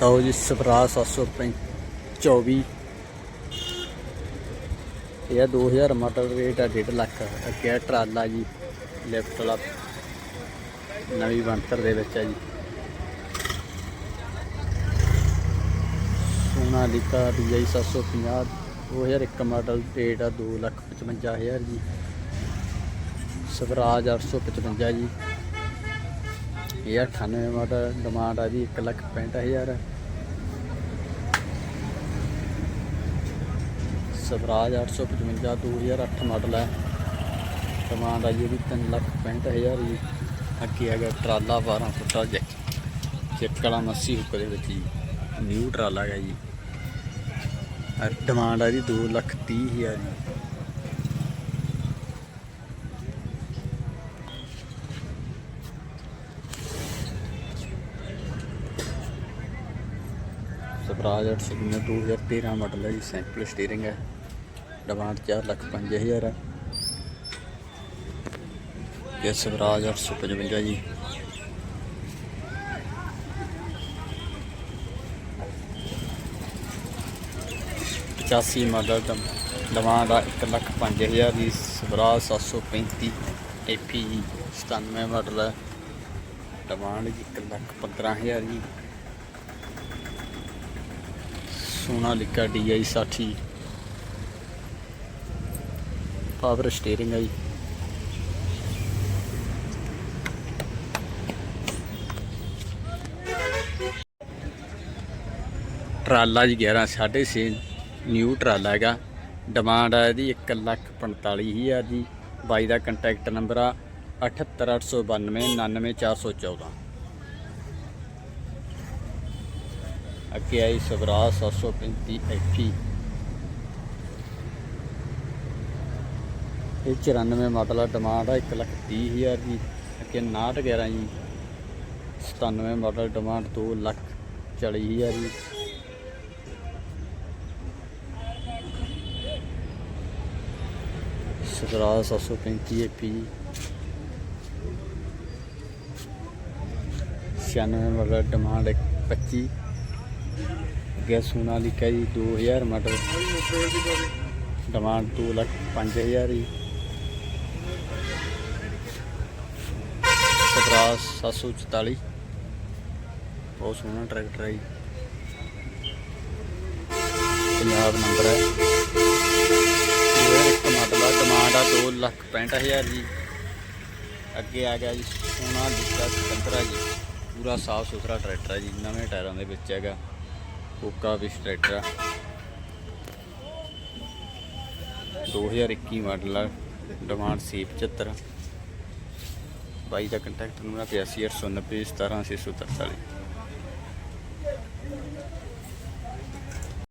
ਲਓ ਜੀ ਸਪਰਾ 724 ਇਹ ਆ 2000 ਮਾਡਲ ਰੇਟ ਆ 1.5 ਲੱਖ ਅੱਗੇ ਆ ਟਰਾਲਾ ਜੀ ਲਿਫਟ ਵਾਲਾ, ਨਵੀਂ ਬਣਤਰ ਦੇ ਵਿੱਚ ਆ ਜੀ। ਸੋਨਾਲੀਕਾ DI 750 2001 ਮਾਡਲ ਰੇਟ ਆ 255000 ਜੀ। ਸਵਰਾਜ 855 ਜੀ। ਇਹ 98 ਮਾਡਲ ਡਿਮਾਂਡ ਆ ਜੀ 165000 ਸਵਰਾਜ 855 2008 ਮਾਡਲ ਹੈ ਡਿਮਾਂਡ ਆ। ਜੀ ਇਹਦੀ 365000 ਜੀ। ਅੱਗੇ ਹੈਗਾ ਟਰਾਲਾ 12 ਫੁੱਟਾ ਜੈਕ। ਚੈੱਕ ਵਾਲਾ ਮੱਸੀ ਹੁੱਕ ਦੇ ਵਿੱਚ ਜੀ। ਨਿਊ ਟਰਾਲਾ ਹੈਗਾ ਜੀ। ਡਿਮਾਂਡ ਆ ਜੀ 230000 ਜੀ। ਸਵਰਾਜ 855 2013 ਮਾਡਲ ਹੈ ਜੀ ਸੈਂਪਲ ਸਟੀਅਰਿੰਗ ਹੈ। ਡਿਮਾਂਡ 4 ਲੱਖ 5000 ਹੈ। ਇਹ ਸਵਰਾਜ 855 ਜੀ। ਪਚਾਸੀ ਮਾਡਲ ਦਾ ਡਿਮਾਂਡ ਆ 1 ਲੱਖ 5000 ਦੀ ਸਵਰਾਜ 735 ਏਪੀ ਜੀ 97 ਮਾਡਲ ਹੈ। ਡਿਮਾਂਡ ਜੀ 1 ਲੱਖ 15000 ਜੀ। ਸੋਨਾਲੀਕਾ DI 60 ਪਾਵਰ ਸਟੀਅਰਿੰਗ ਹੈ ਜੀ। ਟਰਾਲਾ ਜੀ 11 6.5 ਨਿਊ ਟਰਾਲਾ ਹੈਗਾ। ਡਿਮਾਂਡ ਆ ਇਹਦੀ 145000 ਦੀ ਬਾਈ ਦਾ ਕੰਟੈਕਟ ਨੰਬਰ ਆ 78892 99414 ਅੱਗੇ ਆਈ ਸਵਰਾਜ 735 ਐਫੀ ਇਹ 94 ਮਾਡਲ ਆ ਡਿਮਾਂਡ ਆ 130000 ਦੀ। ਅੱਗੇ 911 ਜੀ 97 ਮਾਡਲ ਡਿਮਾਂਡ 2 ਲੱਖ 40000 ਜੀ ਸਵਰਾਜ 735 ਐਫੀ ਜੀ 96 ਮਾਡਲ ਡਿਮਾਂਡ 25 ਗਿਆ ਸੋਨਾਲੀਕਾ ਜੀ 2000 ਮਾਡਲ ਡਿਮਾਂਡ 2 ਲੱਖ 5000 ਜੀ। ਸਪਰਾਸ 744 ਬਹੁਤ ਸੋਹਣਾ ਟਰੈਕਟਰ ਹੈ ਜੀ। ਪੰਜਾਬ ਨੰਬਰ ਹੈ। ਇਹ ਇੱਕ ਮਾਡਲ ਆ, ਡਿਮਾਂਡ ਆ 2 ਲੱਖ 65000 ਜੀ। ਅੱਗੇ ਆ ਗਿਆ ਜੀ ਸੋਨਾ ਸੋਨਾਲੀਕਾ 15 ਜੀ। ਪੂਰਾ ਸਾਫ਼ ਸੁਥਰਾ ਟਰੈਕਟਰ ਹੈ ਜੀ, ਨਵੇਂ ਟਾਇਰਾਂ ਦੇ ਵਿੱਚ ਹੈਗਾ। ਕੋਕਾ ਵੀ ਟਰੈਕਟਰ ਆ। 2021 ਮਾਡਲ ਆ ਡਿਮਾਂਡ ਸੀ 75 ਬਾਈ ਦਾ ਕੰਟੈਕਟ ਨੰਬਰ 8589 17643